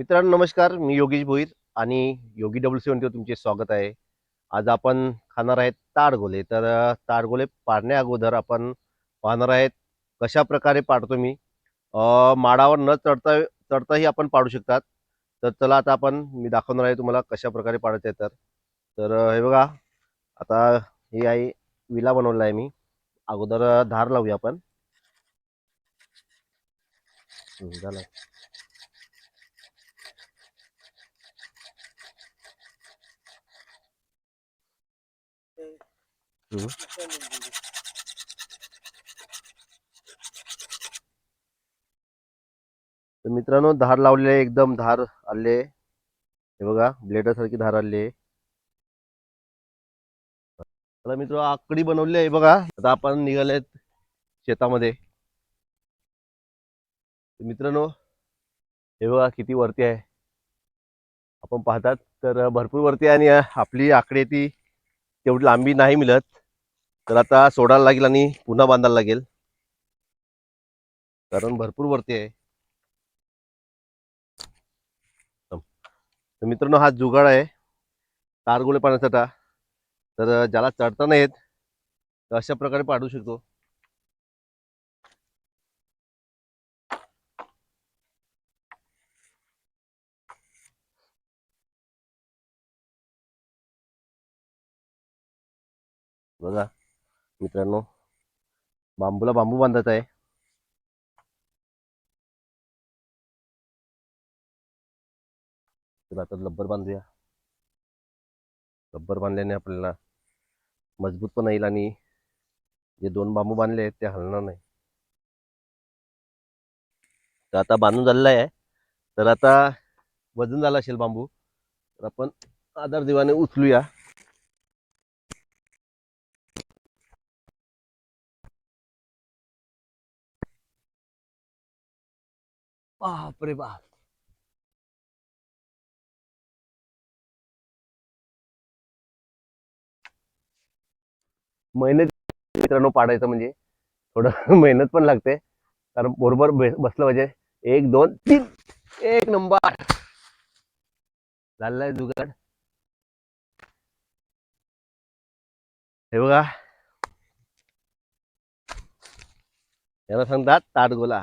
मित्रांनो नमस्कार. मी योगेश भोईर आणि योगी डब्ल्यू सेवनटीवर तुमचे स्वागत आहे. आज आपण खाणार आहेत ताडगोले. तर ताडगोले पाडण्या अगोदर आपण पाहणार आहेत कशा प्रकारे पाडतो मी. माडावर न चढता चढताही आपण पाडू शकतात. तर चला आता आपण मी दाखवणार आहे तुम्हाला कशा प्रकारे पाडायचं आहे तर. तर हे बघा. आता हे आहे विला बनवला आहे मी. अगोदर धार लावूया आपण. झालं. हम्म. तर मित्रांनो धार लावलेले एकदम धार आले हे बघा ब्लेडसारखी धार आली आहे. आता मित्र आकडी बनवली आहे बघा. आता आपण निघालेत शेतामध्ये. मित्रांनो हे बघा किती वरती आहे. आपण पाहतात तर भरपूर वरती आहे आणि आपली आकडी ती तेवढी लांबी नाही मिळत. तर आता सोडायला लागेल आणि पुन्हा बांधायला लागेल. कारण भरपूर वरती आहे. तर मित्रांनो हा जुगाड आहे. तारगोळे पाण्याचा तर ज्याला चढता नाही येत तर अशा प्रकारे पाडू शकतो. बघा. मित्रांनो बांबूला बांबू बांधायचा आहे. तर आता लब्बर बांधूया. लब्बर बांधल्याने आपल्याला मजबूत पण येईल आणि जे दोन बांबू बांधले आहेत ते हलणार नाही. तर आता बांधून झालेलं आहे. तर आता वजन झालं असेल बांबू तर आपण आधार दिवाने उचलूया. बापरे बाप. मेहनत मित्रांनो पाडायचं म्हणजे थोडं मेहनत पण लागते. कारण बरोबर बसलं पाहिजे. एक दोन तीन. एक नंबर. झालाय जुगाड. हे बघा. याला सांगतात ताट गोला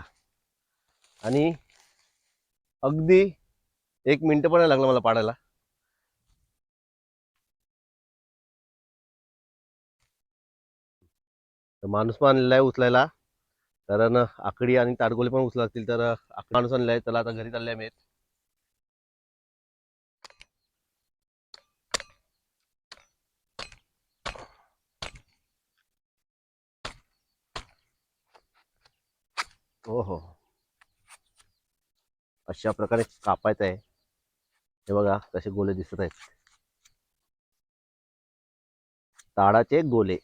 आणि अगदी एक मिनिट पण लागलं मला पाडायला. तर माणूस पण आणलेला आहे उचलायला. कारण आकडी आणि ताडगोले पण उचल असतील तर माणूस आणलाय आहे. त्याला आता घरी चालले मी. हो हो. अशा प्रकारे कापायचं आहे. हे बघा कसे गोले दिसत आहेत. ताडाचे गोले.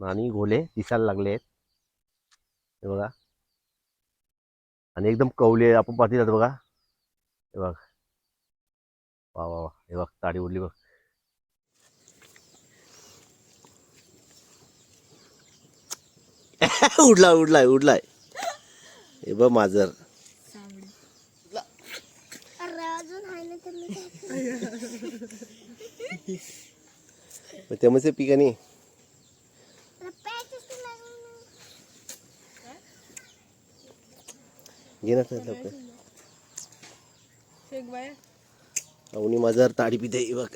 आणि गोले दिसायला लागले आहेत. हे बघा. आणि एकदम कवले आपण पाहते जात बघा. हे बघ. वा वा वा. हे बघ ताडी उडली बघ. उडला उडलाय उडलाय. हे बघ माजर अरे अजून आहे ना तर मी काय पॅचेस तर लागून नाही. घे ना तर लवकर अवनी माजर ताडी पिते बघ.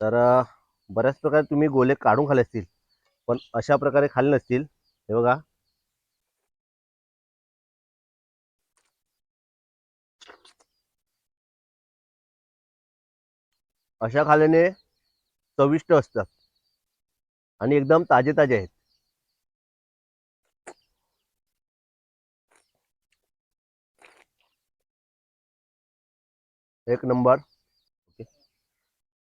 तर बऱ्याच प्रकारे तुम्ही गोले काढून खाल्ले असतील पण अशा प्रकारे खाल्ले नसतील हे बघा अशा खाल्याने चविष्ट असतात. आणि एकदम ताजे ताजे आहेत. एक नंबर. ओके.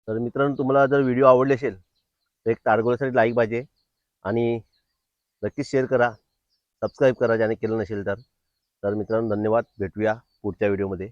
तर मित्रांनो तुम्हाला जर व्हिडिओ आवडले असेल तर एक तारगोळ्यासाठी लाईक पाहिजे. आणि नक्कीच शेअर करा. सबस्क्राईब करा ज्याने केलं नसेल तर. तर मित्रांनो धन्यवाद. भेटूया पुढच्या व्हिडिओमध्ये